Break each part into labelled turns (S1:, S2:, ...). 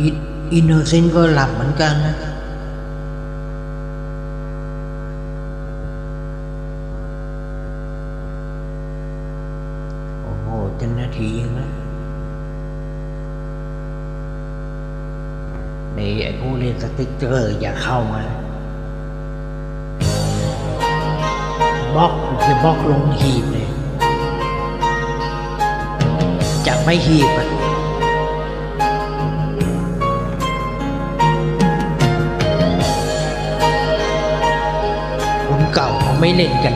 S1: อินอินโนเซนต์ก็หลับเหมือนกันนะโอ้โหจะนาทีเองแล้วนี่ไอ้ผู้เล่นสติ๊กเกอร์อย่าเข้ามาบล็อกคือบล็อกลงหีบเลยจะไม่หีบอะ ไม่เล่นกัน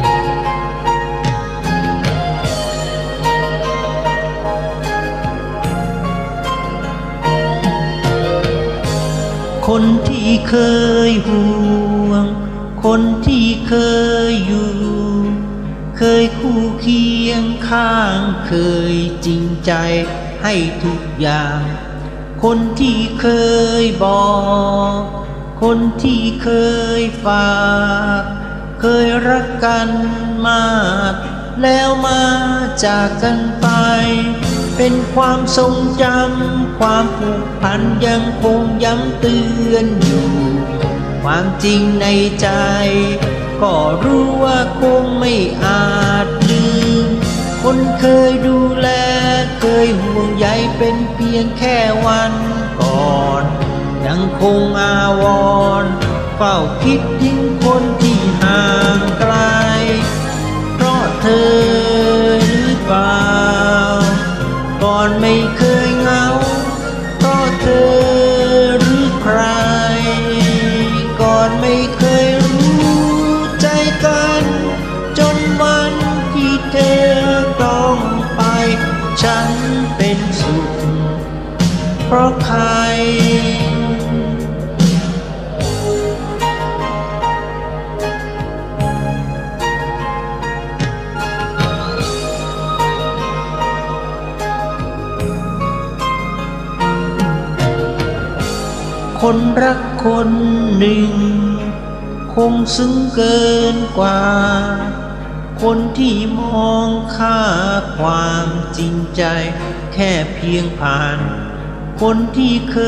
S1: คนที่เคยห่วง คนที่เคยอยู่ เคยคู่เคียงข้างเคยจริงใจให้ทุกอย่าง คนที่เคยบอก คนที่เคยฝาก เคยรักกันมาก แล้วมาจากกันไป เป็นความทรงจำความผูกพันยังคงย้ำเตือนอยู่ ความจริงในใจ ก็รู้ว่าคงไม่อาจลืม คนเคยดูแล เคยห่วงใยเป็นเพียงแค่วันก่อน ยังคงอาวร์เฝ้าคิดถึงคนที่ ห่างไกล เพราะเธอหรือเปล่า ก่อนไม่เคยเหงา เพราะเธอหรือใคร ก่อนไม่เคยรู้ใจกัน จนวันที่เธอต้องไป ฉันเป็นสุข เพราะใคร คนรักคนหนึ่ง คงซึ้งเกินกว่า คนที่มองค่าความจริงใจ แค่เพียงผ่าน คนที่เค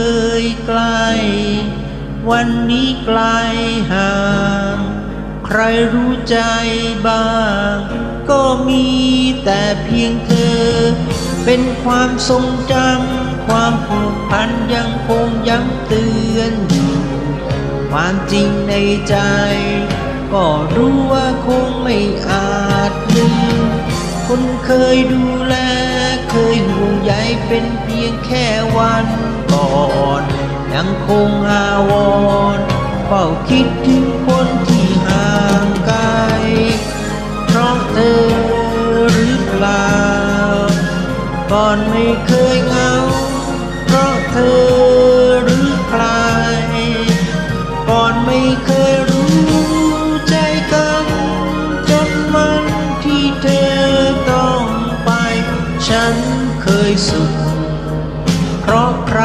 S1: ยใกล้วันนี้ไกลห่าง ใครรู้ใจบ้าง ก็มีแต่เพียงเธอ เป็นความทรงจำ ความผูกพันยังคงย้ำเตือนอยู่ความจริงในใจ ก็รู้ว่าคงไม่อาจลืมคนเคยดูแล เคยห่วงใยเป็นเพียงแค่วันก่อน ยังคงอาวรณ์เฝ้าคิดถึง เคยสุข เพราะใคร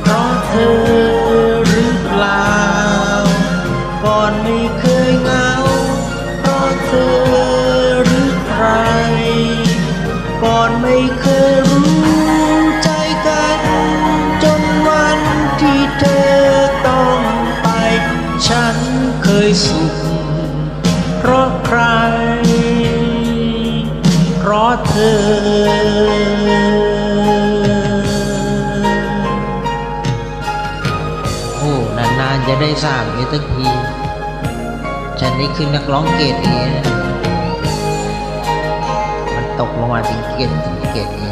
S1: เพราะเธอหรือเปล่า ก่อนไม่เคยเหงา เพราะเธอหรือใคร ก่อนไม่เคยรู้ เธอโอ้นานๆจะได้สร้างเอตักทีฉันนี่คือนักร้องเกรดเอนะมันตกลงมาถึงเกรดถึงเกรดเอ